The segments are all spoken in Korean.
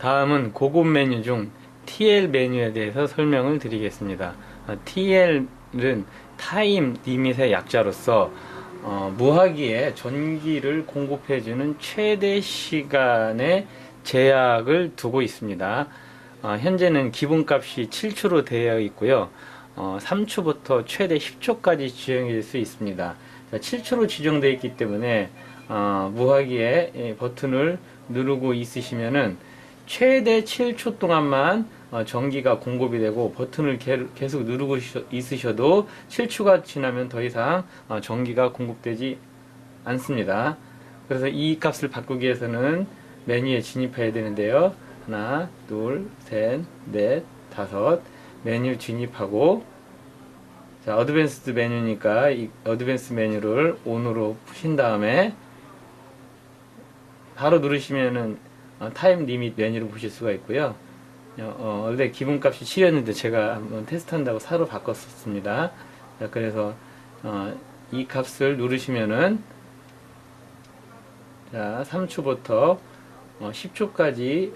다음은 고급 메뉴 중 TL 메뉴에 대해서 설명을 드리겠습니다. 아, TL은 타임 리밋의 약자로서 어, 무화기에 전기를 공급해주는 최대 시간의 제약을 두고 있습니다. 어, 현재는 기본값이 7초로 되어 있고요. 어, 3초부터 최대 10초까지 지정될 수 있습니다. 7초로 지정되어 있기 때문에 어, 무화기에 예, 버튼을 누르고 있으시면은 최대 7초 동안만 어, 전기가 공급이 되고 버튼을 게- 계속 누르고 있으- 있으셔도 7초가 지나면 더 이상 어, 전기가 공급되지 않습니다. 그래서 이 값을 바꾸기 위해서는 메뉴에 진입해야 되는데요. 하나, 둘, 셋, 넷, 다섯 메뉴 진입하고 자, 어드밴스드 메뉴니까 이 어드밴스 메뉴를 ON으로 푸신 다음에 바로 누르시면은 어, 타임 리밋 메뉴를 보실 수가 있고요. 어, 어, 원래 기본값이 7이었는데 제가 한번 테스트한다고 4로 바꿨었습니다. 자, 그래서 어, 이 값을 누르시면은 자, 3초부터 어, 10초까지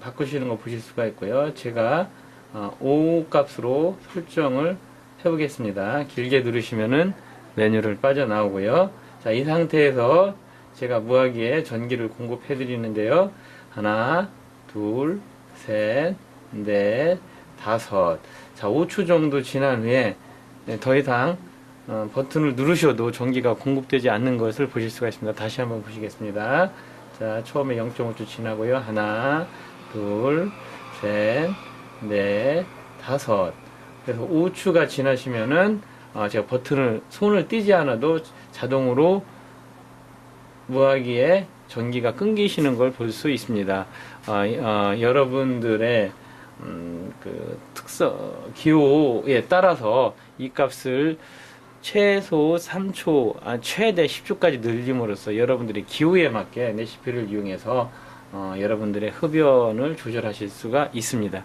바꾸시는 거 보실 수가 있고요. 제가 어, 5 값으로 설정을 해보겠습니다. 길게 누르시면은 메뉴를 빠져나오고요. 자, 이 상태에서 제가 무화기에 전기를 공급해 드리는데요. 하나, 둘, 셋, 넷, 다섯. 자, 5초 정도 지난 후에 네, 더 이상 어, 버튼을 누르셔도 전기가 공급되지 않는 것을 보실 수가 있습니다. 다시 한번 보시겠습니다. 자, 처음에 0.5초 지나고요. 하나, 둘, 셋, 넷, 다섯. 그래서 5초가 지나시면은 어, 제가 버튼을 손을 띄지 않아도 자동으로 무화기에 전기가 끊기시는 걸 볼 수 있습니다. 어, 이- 어, 여러분들의 음, 그 특성 기호에 따라서 이 값을 최소 3초, 아, 최대 10초까지 늘림으로써 여러분들의 기호에 맞게 레시피를 이용해서 어, 여러분들의 흡연을 조절하실 수가 있습니다.